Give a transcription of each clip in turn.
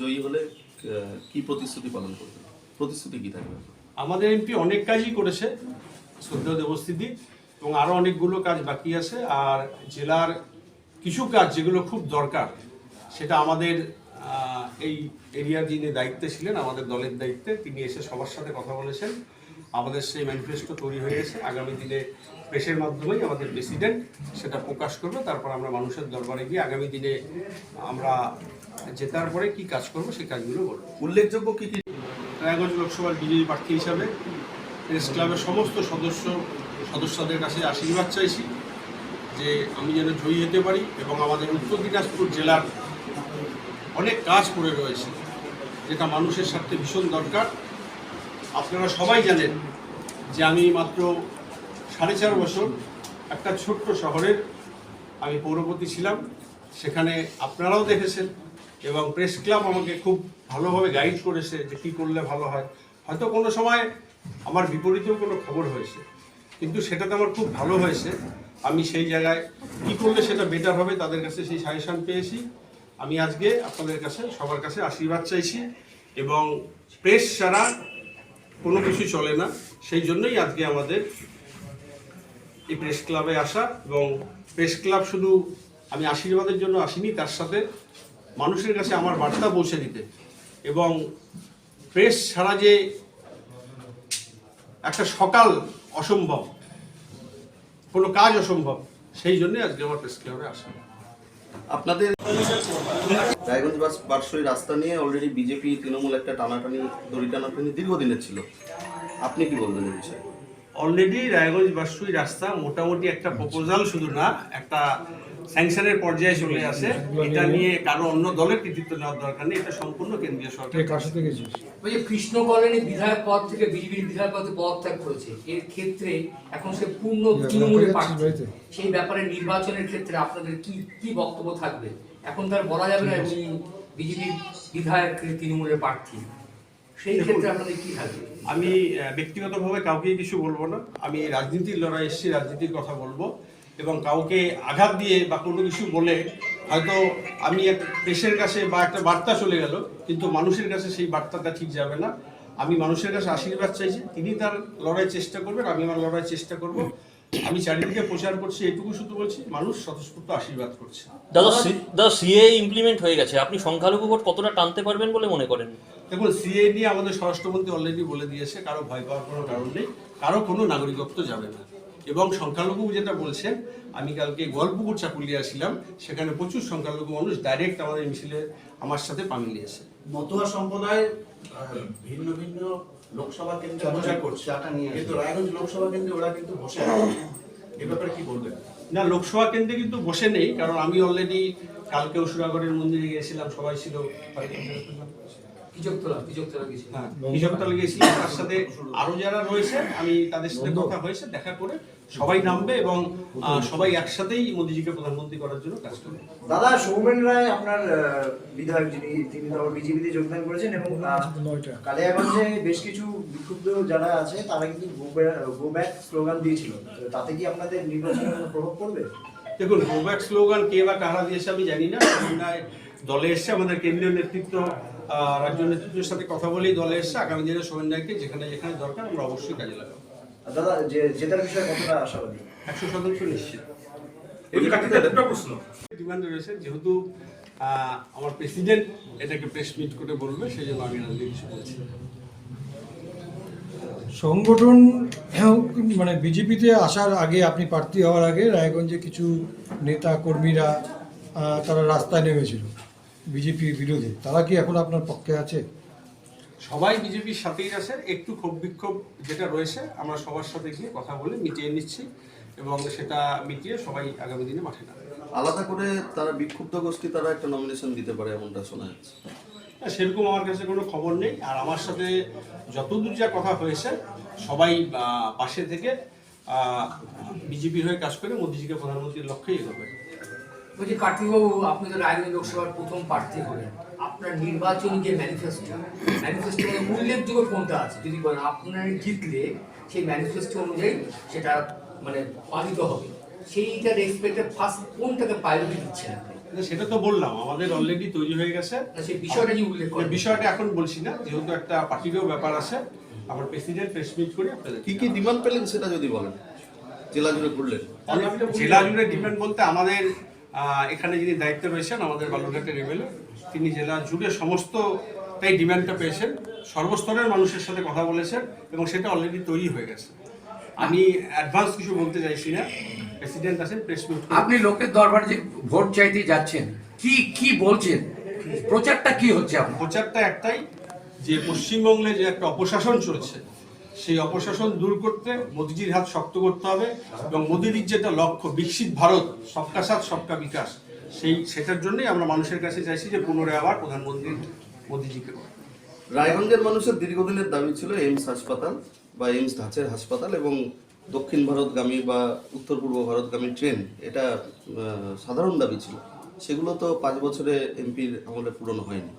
জয়ী হলে কি প্রতিশ্রুতি পালন করবে প্রতিশ্রুতি কি থাকবে? আমাদের এমপি অনেক কাজই করেছে সদ্য দেবস্থিতি এবং আরও অনেকগুলো কাজ বাকি আছে, আর জেলার কিছু কাজ যেগুলো খুব দরকার, সেটা আমাদের এই এরিয়ার যিনি দায়িত্বে ছিলেন, আমাদের দলের দায়িত্বে, তিনি এসে সবার সাথে কথা বলেছেন। আমাদের সেই ম্যানিফেস্টো তৈরি হয়ে গেছে। আগামী দিনে প্রেসের মাধ্যমেই আমাদের প্রেসিডেন্ট সেটা প্রকাশ করবে, তারপর আমরা মানুষের দরবারে গিয়ে আগামী দিনে আমরা জেতার পরে কি কাজ করব সেই কাজগুলো করব উল্লেখযোগ্য কি কি? রায়গঞ্জ লোকসভার বিজয়ী প্রার্থী হিসাবে প্রেস ক্লাবের সমস্ত সদস্য, সদস্যদের কাছে আশীর্বাদ চাইছি যে আমি যেন জয়ী হতে পারি এবং আমাদের উত্তর দিনাজপুর জেলার অনেক কাজ করে রয়েছে, যেটা মানুষের স্বার্থে ভীষণ দরকার। আপনারা সবাই জানেন যে আমি মাত্র সাড়ে চার বছর একটা ছোট্ট শহরের আমি পৌরপতি ছিলাম। সেখানে আপনারাও দেখেছেন এবং প্রেস ক্লাব আমাকে খুব ভালোভাবে গাইড করেছে যে কী করলে ভালো হয়। হয়তো কোনো সময় আমার বিপরীতেও কোনো খবর হয়েছে, কিন্তু সেটাতে আমার খুব ভালো হয়েছে। আমি সেই জায়গায় কী করলে সেটা বেটার হবে তাদের কাছে সেই সাজেশান পেয়েছি। আমি আজকে আপনাদের কাছে, সবার কাছে আশীর্বাদ চাইছি এবং প্রেস ছাড়া কোনো কিছু চলে না। সেই জন্যই আজকে আমাদের এই প্রেস ক্লাবে আসা এবং প্রেস ক্লাব শুধু আমি আশীর্বাদের জন্য আসিনি, তার সাথে মানুষের কাছে আমার বার্তা পৌঁছে দিতে। এবং প্রেস ছাড়া যে একটা সকাল অসম্ভব, কোনো কাজ অসম্ভব, সেই জন্যই আজকে আমার প্রেস ক্লাবে আসা। আপনাদের রায়গঞ্জ বাস বারসই রাস্তা নিয়ে অলরেডি বিজেপি তৃণমূল একটা টানাটানি, দড়ি টানাটানি দীর্ঘদিনের ছিল। আপনি কি বলবেন এই বিষয়ে? অলরেডি রায়গঞ্জ বাসুই রাস্তা মোটামুটি একটা প্রপোজাল শুধু না একটা স্যাংশনের পর্যায়ে চলে আসে। এটা নিয়ে কারও অন্য দলের কৃতিত্ব নেওয়ার দরকার নেই এটা সম্পূর্ণ কেন্দ্রীয় সরকার। কার সাথে গেছিস? ওই যে কৃষ্ণ কলোনি বিধায়ক পদ থেকে বিজেপির বিধায়ক পদে পদত্যাগ করেছে। এর ক্ষেত্রে এখন সে পূর্ণ তৃণমূলে প্রার্থী বাড়িতে? সেই ব্যাপারে নির্বাচনের ক্ষেত্রে আপনাদের কি কি বক্তব্য থাকবে? এখন তার বলা যাবে না উনি বিজেপির বিধায়ক তৃণমূলের প্রার্থী। সেই ক্ষেত্রে আপনাদের কি থাকবে আমি ব্যক্তিগতভাবে কাউকে কিছু বলব না। আমি রাজনীতির লড়াই এসেছি রাজনীতির কথা বলব। এবং কাউকে আঘাত দিয়ে বা কোনো কিছু বলে হয়তো আমি এক দেশের কাছে বা একটা বার্তা চলে গেল কিন্তু মানুষের কাছে সেই বার্তাটা ঠিক যাবে না। আমি মানুষের কাছে আশীর্বাদ চাইছি। তিনি তার লড়াই চেষ্টা করবেন আমি আমার লড়াই চেষ্টা করব। আমি চারিদিকে প্রচার করছি এটুকু শুধু বলছি মানুষ স্বতঃস্ফূর্ত আশীর্বাদ করছে। দাদা সি- দাদা সিএ ইমপ্লিমেন্ট হয়ে গেছে। আপনি সংখ্যালঘু ভোট কতটা টানতে পারবেন বলে মনে করেন? দেখুন সিএ নিয়ে আমাদের স্বরাষ্ট্রমন্ত্রী অলরেডি বলে দিয়েছে কারও ভয় পাওয়ার কোনো কারণ নেই কারও কোনো নাগরিকত্ব যাবে না। এবং সংখ্যালঘু যেটা বলছেন আমি কালকে গল্পপুর চাকুলিয়া ছিলাম সেখানে প্রচুর সংখ্যালঘু মানুষ ডাইরেক্ট আমাদের মিছিলে আমার সাথে পা মিলিয়েছে মতুয়া সম্প্রদায় ভিন্ন ভিন্ন লোকসভা কেন্দ্রে প্রচার করছে। কিন্তু রায়গঞ্জ লোকসভা কেন্দ্রে ওরা কিন্তু বসে এ ব্যাপারে কি বলবেন? না লোকসভা কেন্দ্রে কিন্তু বসে নেই কারণ আমি অলরেডি কালকে সুরাগড়ের মন্দিরে গিয়েছিলাম সবাই ছিল। হ্যাঁ গিয়েছিলাম তার সাথে আরও যারা রয়েছে আমি তাদের সাথে কথা হয়েছে দেখা করে সবাই নামবে এবং আহ, সবাই একসাথেই মোদিজিকে প্রধানমন্ত্রী করার জন্য কাজ করবে। দাদা সৌমেন রায় আপনার বিধায়ক যিনি তিনি তো বিজেপিতে যোগদান করেছেন এবং কালিয়াগঞ্জে বেশ কিছু বিক্ষুব্ধ যারা আছে তারা কিন্তু গো ব্যাক স্লোগান দিয়েছিল। তো তাতে কি আপনাদের নির্বাচনে কোনো প্রভাব পড়বে? দেখুন গোব্যাক স্লোগান কে বা কারা দিয়েছে আমি জানি না। দলে এসছে আমাদের কেন্দ্রীয় নেতৃত্ব আহ, রাজ্য নেতৃত্বের সাথে কথা বলেই দলে এসছে আগামী দিনে সোমেনদাকে যেখানে যেখানে দরকার আমরা অবশ্যই কাজে লাগাবো। দাদা যে জেতার বিষয়ে কতটা আশাবাদী? একশো শতাংশ নিশ্চিত ডিমান্ড রয়েছে যেহেতু আমার প্রেসিডেন্ট এটাকে প্রেস মিট করে বলবে সেই জন্য আমি রাজনীতি কিছু বলছি সংগঠন মানে বিজেপিতে আসার আগে আপনি প্রার্থী হওয়ার আগে রায়গঞ্জে কিছু নেতা কর্মীরা তারা রাস্তায় নেমেছিল বিজেপির বিরোধী। তারা কি এখন আপনার পক্ষে আছে? সবাই বিজেপির সাথেই আছে একটু ক্ষোভ বিক্ষোভ যেটা রয়েছে আমরা সবার সাথে গিয়ে কথা বলে মিটিয়ে নিচ্ছি এবং সেটা মিটিয়ে সবাই আগামী দিনে মাঠে নামবে। আলাদা করে তারা বিক্ষুব্ধ গোষ্ঠী তারা একটা নমিনেশন দিতে পারে এমনটা শোনা যাচ্ছে। সেরকম আমার কাছে কোনো খবর নেই। আর আমার সাথে যতদূর যা কথা হয়েছে সবাই পাশে থেকে বিজেপির হয়ে কাজ করে মোদিজিকে প্রধানমন্ত্রীর লক্ষ্যেই এগোবে। বলছি কার্তিকবাবু আপনি তো রায়গঞ্জ লোকসভার প্রথম প্রার্থী হলেন। আপনার নির্বাচনী যে ম্যানিফেস্টো ম্যানিফেস্টোর উল্লেখযোগ্য কোনটা আছে? যদি বলেন আপনার জিতলে সেই ম্যানিফেস্টো অনুযায়ী সেটা মানে পালিত হবে। সেইটা রেসপেক্টে ফার্স্ট কোনটাকে প্রায়োরিটি দিচ্ছেন আপনি? সেটা তো বললাম আমাদের অলরেডি তৈরি হয়ে গেছে। সেই বিষয়টা কি উল্লেখ বিষয়টা এখন বলছি না যেহেতু একটা পার্টিরও ব্যাপার আছে আমার প্রেসিডেন্ট প্রেস মিট করে আপনাদের কি কি ডিমান্ড পেলেন সেটা যদি বলেন? জেলা জুড়ে ঘুরলেন। জেলা জুড়ে ডিপেন্ড বলতে আমাদের এখানে যিনি দায়িত্বে রয়েছেন আমাদের বালুরঘাটের এমএলএ তিনি জেলা জুড়ে সমস্ত তাই ডিমান্ডটা পেয়েছেন সর্বস্তরের মানুষের সাথে কথা বলেছেন এবং সেটা অলরেডি তৈরি হয়ে গেছে। আমি অ্যাডভান্স কিছু বলতে চাইছি না। প্রেসিডেন্ট আছেন প্রেস আপনি লোকের দরবারে যে ভোট চাইতে যাচ্ছেন কি কি বলছেন? প্রচারটা কি হচ্ছে প্রচারটা একটাই যে পশ্চিমবঙ্গে যে একটা অপশাসন চলছে সেই অপশাসন দূর করতে মোদিজির হাত শক্ত করতে হবে এবং মোদিজির যেটা লক্ষ্য, বিকশিত ভারত সবকা সাথ, সবকা বিকাশ, সেই, সেটার জন্যই আমরা মানুষের কাছে চাইছি যে পুনরায় আবার প্রধানমন্ত্রী মোদিজিকে রায়গঞ্জের মানুষের দীর্ঘদিনের দাবি ছিল এইমস হাসপাতাল বা এইমস ধাঁচের হাসপাতাল এবং দক্ষিণ ভারতগামী বা উত্তর পূর্ব ভারতগামী ট্রেন, এটা সাধারণ দাবি ছিল। সেগুলো তো পাঁচ বছরে এমপির আমলে পূরণ হয়নি।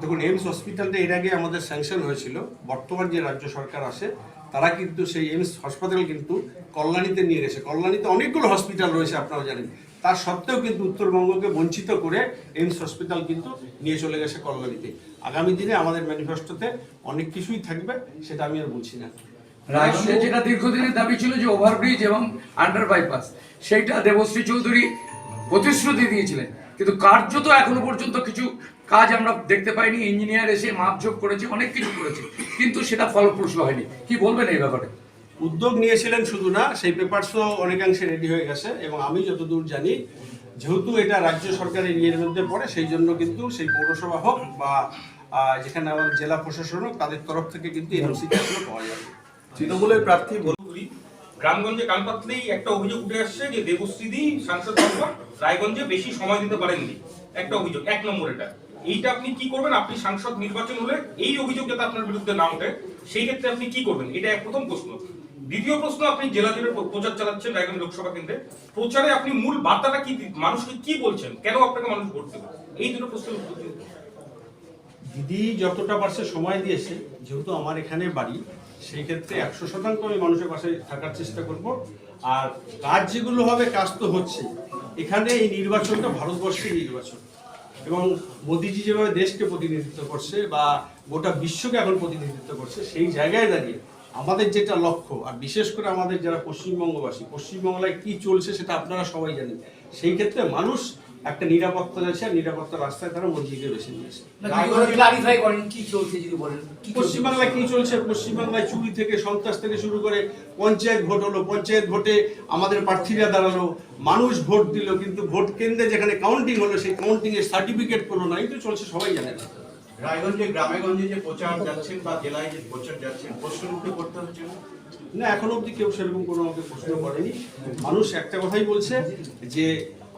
দেখুন এইমস হসপিটালটা এর আগে আমাদের স্যাংশন হয়েছিল। বর্তমান যে রাজ্য সরকার আছে, তারা কিন্তু সেই এইমস হাসপাতাল কিন্তু কল্যাণীতে নিয়ে গেছে। কল্যাণীতে অনেকগুলো হসপিটাল রয়েছে আপনারা জানেন। তার সত্ত্বেও কিন্তু উত্তরবঙ্গকে বঞ্চিত করে এইমস হসপিটাল কিন্তু নিয়ে চলে গেছে কল্যাণীতে। আগামী দিনে আমাদের ম্যানিফেস্টোতে অনেক কিছুই থাকবে, সেটা আমি আর বলছি না। যেটা দীর্ঘদিনের দাবি ছিল যে ওভারব্রিজ এবং আন্ডার বাইপাস সেইটা দেবশ্রী চৌধুরী প্রতিশ্রুতি দিয়েছিলেন। কিন্তু কার্যত এখনও পর্যন্ত কিছু কাজ আমরা দেখতে পাইনি ইঞ্জিনিয়ার এসে মাপঝোপ করেছে অনেক কিছু করেছে কিন্তু সেটা ফলপ্রসূ হয়নি। কি বলবেন এই ব্যাপারে? উদ্যোগ নিয়েছিলেন শুধু না সেই পেপারসও অনেকাংশে রেডি হয়ে গেছে এবং আমি যতদূর জানি যেহেতু এটা রাজ্য সরকারের ইয়ের মধ্যে পড়ে সেই জন্য কিন্তু সেই পৌরসভা হোক বা আহ, যেখানে আমাদের জেলা প্রশাসন হোক তাদের তরফ থেকে কিন্তু এনওসিটা এখনও পাওয়া যাবে। তৃণমূলের প্রার্থী বল- করি গ্রামগঞ্জে কাল রাত্রেই একটা অভিযোগ উঠে আসছে যে দেবশ্রীদি সাংসদ রায়গঞ্জে বেশি সময় দিতে পারেননি। একটা অভিযোগ এক নম্বর এটা। এইটা আপনি কি করবেন? আপনি সাংসদ নির্বাচন হলে এই অভিযোগ যাতে আপনার বিরুদ্ধে না ওঠে, সেই ক্ষেত্রে আপনি কি করবেন? এটা এক প্রথম প্রশ্ন। দ্বিতীয় প্রশ্ন, আপনি জেলা জুড়ে প্রচার চালাচ্ছেন রায়গঞ্জ লোকসভা কেন্দ্রে। প্রচারে আপনি মূল বার্তাটা কি মানুষকে কি বলছেন? কেন আপনাকে মানুষ ভোট দেবে? এই দুটো প্রশ্নের উত্তর দিদি যতটা পারছে সময় দিয়েছে, যেহেতু আমার এখানে বাড়ি, সেই ক্ষেত্রে একশো শতাংশ আমি মানুষের পাশে থাকার চেষ্টা করব। আর কাজ যেগুলো হবে, কাজ তো হচ্ছে এখানে এই নির্বাচনটা ভারতবর্ষের নির্বাচন। এবং মোদিজি যেভাবে দেশকে প্রতিনিধিত্ব করছে বা গোটা বিশ্বকে এখন প্রতিনিধিত্ব করছে, সেই জায়গায় দাঁড়িয়ে আমাদের যেটা লক্ষ্য, আর বিশেষ করে আমাদের যারা পশ্চিমবঙ্গবাসী, পশ্চিমবাংলায় কি চলছে সেটা আপনারা সবাই জানেন। সেই ক্ষেত্রে মানুষ একটা নিরাপত্তা আর নিরাপত্তা রাস্তায় তারা মোদিজিকে বেছে নিয়েছে ক্লারিফাই করেন কি চলছে যদি বলেন পশ্চিমবাংলায় কি চলছে? পশ্চিমবাংলায় চুরি থেকে সন্ত্রাস থেকে শুরু করে পঞ্চায়েত ভোট হলো পঞ্চায়েত ভোটে আমাদের প্রার্থীরা দাঁড়াল মানুষ ভোট দিল কিন্তু ভোট কেন্দ্রে যেখানে কাউন্টিং হলো সেই কাউন্টিং এর সার্টিফিকেট পেল না এই তো চলছে সবাই জানে না। রায়গঞ্জে গ্রামে গঞ্জে যে প্রচার যাচ্ছেন বা জেলায় যে প্রচার যাচ্ছেন প্রশ্ন উঠে করতে হচ্ছে না? না এখনও অবধি কেউ সেরকম কোনো আমাকে প্রশ্ন করেনি। মানুষ একটা কথাই বলছে যে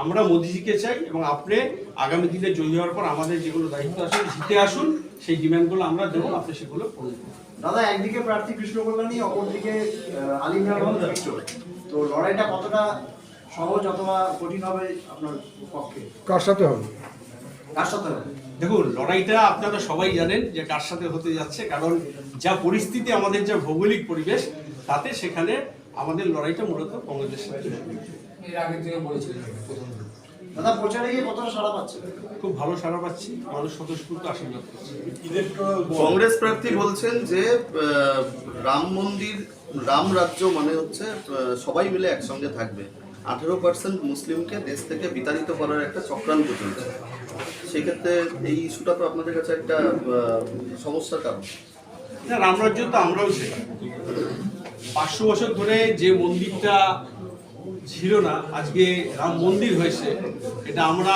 আমরা মোদিজিকে চাই এবং আপনি আগামী দিনে জয়ী হওয়ার পর আমাদের যেগুলো দায়িত্ব আছে জিতে আসুন। সেই ডিমান্ডগুলো আমরা দেবো আপনি সেগুলো পূরণ করুন। দাদা একদিকে প্রার্থী কৃষ্ণ কল্যাণী অপরদিকে আহ, আলী ইমরান মিত্র তো লড়াইটা কতটা সহজ অথবা কঠিন হবে আপনার পক্ষে? কার সাথে হবে? কার সাথে হবে? দেখুন লড়াইটা আপনারা সবাই জানেন যে কার সাথে হতে যাচ্ছে কারণ যা পরিস্থিতি আমাদের যা ভৌগোলিক পরিবেশ তাতে সেখানে আমাদের লড়াইটা মূলত কংগ্রেসের সাথে। এর আগের দিনে বলেছিলেন প্রথম দিন। দাদা প্রচারে গিয়ে কতটা সাড়া পাচ্ছে? খুব ভালো সারা পাচ্ছি মানুষ স্বতঃস্ফূর্ত আশীর্বাদ করছে। কংগ্রেস প্রার্থী বলছেন যে রাম মন্দির রাম রাজ্য মানে হচ্ছে সবাই মিলে একসঙ্গে থাকবে। আঠেরো পার্সেন্ট মুসলিমকে দেশ থেকে বিতাড়িত করার একটা চক্রান্ত চলছে। সেক্ষেত্রে এই ইস্যুটা তো আপনাদের কাছে একটা সমস্যার কারণ। না রামরাজ্য তো আমরাও ছিলাম পাঁচশো বছর ধরে যে মন্দিরটা ছিল না আজকে রাম মন্দির হয়েছে। এটা আমরা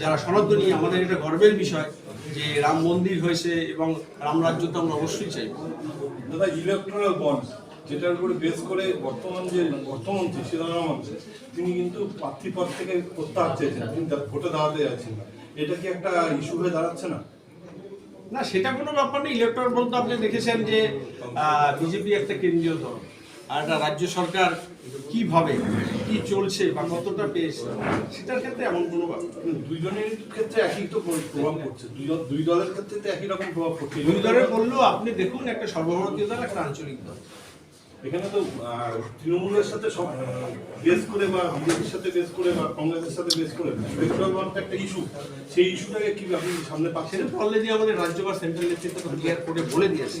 যারা সনাতনী আমাদের এটা গর্বের বিষয় যে রাম মন্দির হয়েছে এবং রামরাজ্য তো আমরা অবশ্যই চাই। দাদা ইলেকট্রাল বন্ড যেটার উপরে বেস করে বর্তমান যে অর্থমন্ত্রী সীতারাম আছে তিনি কিন্তু প্রার্থী পদ থেকে প্রত্যাহার চেয়েছেন তিনি তার ভোটে দাঁড়াতে যাচ্ছেন না। এটা কি একটা ইস্যু হয়ে দাঁড়াচ্ছে না? না সেটা কোনো ব্যাপার নেই। ইলেকট্রন বলতে আপনি দেখেছেন যে বিজেপি একটা কেন্দ্রীয় দল আর একটা রাজ্য সরকার কীভাবে কি চলছে বা কতটা পেয়েছে? সেটার ক্ষেত্রে এমন কোনো দুইজনের ক্ষেত্রে একই তো প্রভাব পড়ছে। দুই দলের ক্ষেত্রে তো একই রকম প্রভাব পড়ছে। দুই দলের বললেও আপনি দেখুন একটা সর্বভারতীয় দল একটা আঞ্চলিক দল। এখানে তো তৃণমূলের সাথে সব বেস করে বা বিজেপির সাথে বেস করে বা কংগ্রেসের সাথে বেস করে ইলেকট্রাল বন্ড একটা ইস্যু সেই ইস্যুটাকে কি আপনি সামনে পাচ্ছেন? অলরেডি আমাদের রাজ্য বা সেন্ট্রাল নেতৃত্ব ক্লিয়ার করে বলে দিয়েছে।